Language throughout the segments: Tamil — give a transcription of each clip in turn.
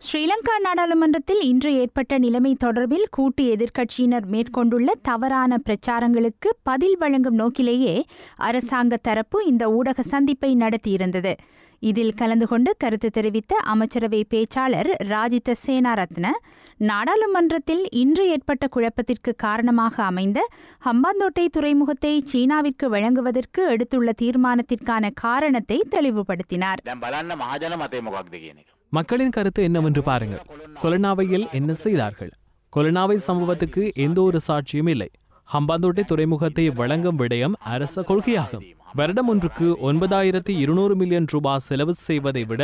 ஸ்ரீலங்கா நாடாளுமன்றத்தில் இன்று ஏற்பட்ட நிலைமை தொடர்பில் கூட்டு எதிர்க்கட்சியினர் மேற்கொண்டுள்ள தவறான பிரச்சாரங்களுக்கு பதில் வழங்கும் நோக்கிலேயே அரசாங்க தரப்பு இந்த ஊடக சந்திப்பை நடத்தியிருந்தது. இதில் கலந்து கொண்டு கருத்து தெரிவித்த அமைச்சரவை பேச்சாளர் ராஜித சேனாரத்ன நாடாளுமன்றத்தில் இன்று ஏற்பட்ட குழப்பத்திற்கு காரணமாக அமைந்த ஹம்பாந்தோட்டை துறைமுகத்தை சீனாவிற்கு வழங்குவதற்கு எடுத்துள்ள தீர்மானத்திற்கான காரணத்தை தெளிவுபடுத்தினார். மக்களின் கருத்து என்னவென்று பாருங்கள் கொலனாவையில் என்ன செய்தார்கள்? கொலனாவை சம்பவத்துக்கு எந்த ஒரு சாட்சியும் இல்லை. ஹம்பாந்தோட்டை துறைமுகத்தை வழங்கும் விடயம் அரச கொள்கையாகும். வருடம் ஒன்றுக்கு ஒன்பதாயிரத்தி இருநூறு மில்லியன் ரூபாய் செலவு செய்வதை விட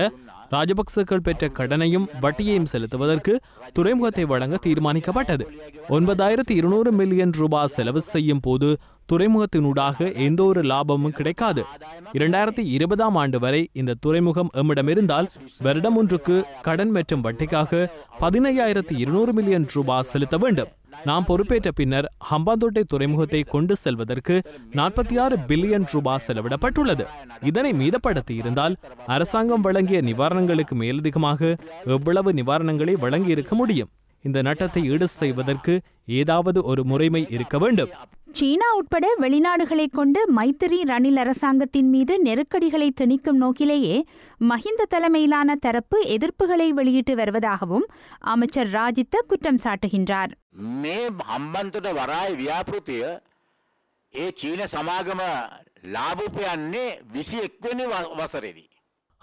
ராஜபக்சர்கள் பெற்ற கடனையும் வட்டியையும் செலுத்துவதற்கு துறைமுகத்தை வழங்க தீர்மானிக்கப்பட்டது. ஒன்பதாயிரத்தி இருநூறு மில்லியன் ரூபாய் செலவு செய்யும் போது துறைமுகத்தினூடாக எந்த ஒரு லாபமும் கிடைக்காது. இரண்டாயிரத்தி இருபதாம் ஆண்டு வரை இந்த துறைமுகம் எம்மிடமிருந்தால் வருடம் ஒன்றுக்கு கடன் மற்றும் வட்டிக்காக பதினையாயிரத்தி இருநூறு மில்லியன் ரூபாய் செலுத்த வேண்டும். நாம் பொறுப்பேற்ற பின்னர் ஹம்பாந்தோட்டை துறைமுகத்தை கொண்டு செல்வதற்கு நாற்பத்தி ஆறு பில்லியன் ரூபாய் செலவிடப்பட்டுள்ளது. இதனை மீதப்படுத்தி இருந்தால் அரசாங்கம் வழங்கிய நிவாரணங்களுக்கு மேலதிகமாக எவ்வளவு நிவாரணங்களை வழங்கியிருக்க முடியும்? இந்த நட்டத்தை ஈடு செய்வதற்கு ஏதாவது ஒரு முறைமை இருக்க வேண்டும். சீனா உட்பட வெளிநாடுகளை கொண்டு மைத்திரி ரணில் அரசாங்கத்தின் மீது நெருக்கடிகளை திணிக்கும் நோக்கிலேயே மஹிந்த தலைமையிலான தரப்பு எதிர்ப்புகளை வெளியிட்டு வருவதாகவும் அமைச்சர் ராஜித்த குற்றம் சாட்டுகின்றார். වරායි ව්‍යාපෘතිය ඒ චීන සමාගම ලාභපයන්නේ විසි එක්වනි වසරේදී.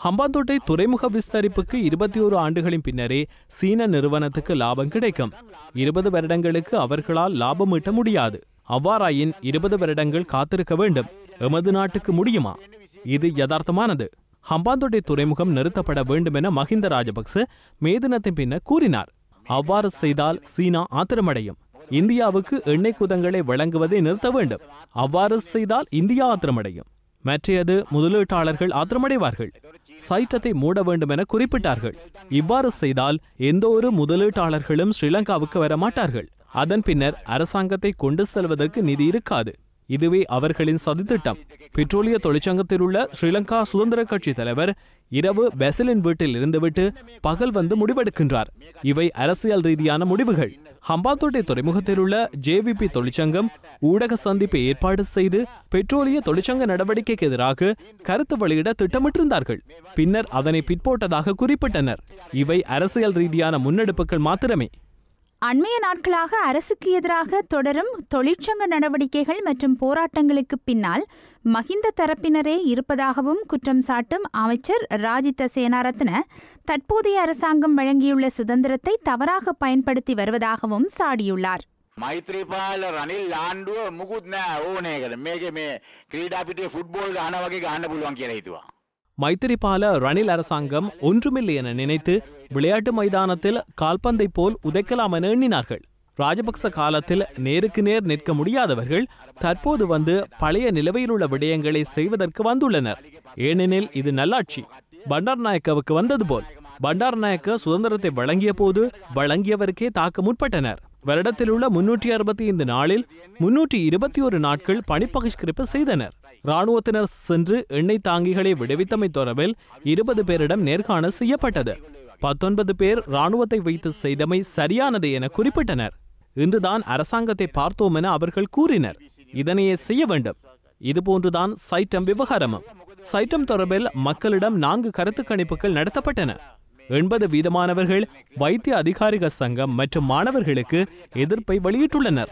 ஹம்பாந்தோட்டை துறைமுக விஸ்தரிப்புக்கு இருபத்தி ஒரு ஆண்டுகளின் பின்னரே சீன நிறுவனத்துக்கு லாபம் கிடைக்கும் இருபது வருடங்களுக்கு அவர்களால் லாபம் ஈட்ட முடியாது அவ்வாறாயின் இருபது வருடங்கள் காத்திருக்க வேண்டும் எமது நாட்டுக்கு முடியுமா இது யதார்த்தமானது ஹம்பாந்தோட்டை துறைமுகம் நிறுத்தப்பட வேண்டும் என மஹிந்த ராஜபக்ச மே தினத்தின் பின்னர் கூறினார் அவ்வாறு செய்தால் சீனா ஆத்திரமடையும் இந்தியாவுக்கு எண்ணெய் குதங்களை வழங்குவதை நிறுத்த வேண்டும். அவ்வாறு செய்தால் இந்தியா ஆத்திரமடையும். மற்றையது முதலீட்டாளர்கள் ஆத்திரமடைவார்கள். சைட்டத்தை மூட வேண்டும் என குறிப்பிட்டார்கள். இவ்வாறு செய்தால் எந்த ஒரு முதலீட்டாளர்களும் ஸ்ரீலங்காவுக்கு வர மாட்டார்கள் அதன் பின்னர் அரசாங்கத்தை கொண்டு செல்வதற்கு நிதி இருக்காது. இதுவே அவர்களின் சதித்திட்டம். பெட்ரோலிய தொழிற்சங்கத்தில் உள்ள ஸ்ரீலங்கா சுதந்திர கட்சி தலைவர் இரவு பெசலின் வீட்டில் இருந்துவிட்டு பகல் வந்து முடிவெடுக்கின்றார். இவை அரசியல் ரீதியான முடிவுகள். ஹம்பாந்தோட்டை துறைமுகத்தில் உள்ள ஜேவிபி தொழிற்சங்கம் ஊடக சந்திப்பை ஏற்பாடு செய்து பெட்ரோலிய தொழிற்சங்க நடவடிக்கைக்கு எதிராக கருத்து வெளியிட திட்டமிட்டிருந்தார்கள். பின்னர் அதனை பிற்போட்டதாக குறிப்பிட்டனர். இவை அரசியல் ரீதியான முன்னெடுப்புகள் மாத்திரமே. அண்மைய நாட்களாக அரசுக்கு எதிராக தொடரும் தொழிற்சங்க நடவடிக்கைகள் மற்றும் போராட்டங்களுக்கு பின்னால் மஹிந்த தரப்பினரே இருப்பதாகவும் குற்றம் சாட்டும் அமைச்சர் ராஜித சேனாரத்ன தற்போதைய அரசாங்கம் வழங்கியுள்ள சுதந்திரத்தை தவறாக பயன்படுத்தி வருவதாகவும் சாடியுள்ளார் මෛත්‍රීපාල රනිල් ආණ්ඩුව මුකුත් නෑ ඕනයකට මේක මේ ක්‍රීඩාපිටේ ෆුට්බෝල් අන වගේ ගහන්න පුළුවන් කියලා හිතුවා. மைத்திரிபால ரணில் அரசாங்கம் ஒன்றுமில்லை என நினைத்து விளையாட்டு மைதானத்தில் கால்பந்தை போல் உதைக்கலாம் என எண்ணினார்கள். ராஜபக்ச காலத்தில் நேருக்கு நேர் நிற்க முடியாதவர்கள் தற்போது வந்து பழைய நிலவையிலுள்ள உள்ள விடயங்களை செய்வதற்கு வந்துள்ளனர். ஏனெனில் இது நல்லாட்சி. பண்டார் நாயக்கவுக்கு வந்தது போல். பண்டார் நாயக்க சுதந்திரத்தை வழங்கிய போது வழங்கியவருக்கே தாக்க முற்பட்டனர். வருடத்தில் உள்ள முன்னூற்றி அறுபத்தி ஐந்து நாளில் முன்னூற்றி இருபத்தி ஒரு நாட்கள் பணிப்பகிஷ்கரிப்பு செய்தனர். ராணுவத்தினர் சென்று எண்ணெய் தாங்கிகளை விடுவித்தமை தொடர்பில் இருபது பேரிடம் நேர்காணல் செய்யப்பட்டது. பத்தொன்பது பேர் ராணுவத்தை வைத்து செய்தமை சரியானது என குறிப்பிட்டனர். இன்றுதான் அரசாங்கத்தை பார்த்தோம் என அவர்கள் கூறினர். இதனையே செய்ய வேண்டும். இதுபோன்றுதான் சைட்டம் விவகாரமும். சைட்டம் தொடர்பில் மக்களிடம் நான்கு கருத்து கணிப்புகள் நடத்தப்பட்டன. எண்பது வீதமானவர்கள் வைத்திய அதிகாரிகள் சங்கம் மற்றும் மாணவர்களுக்கு எதிர்ப்பை வெளியிட்டுள்ளனர்.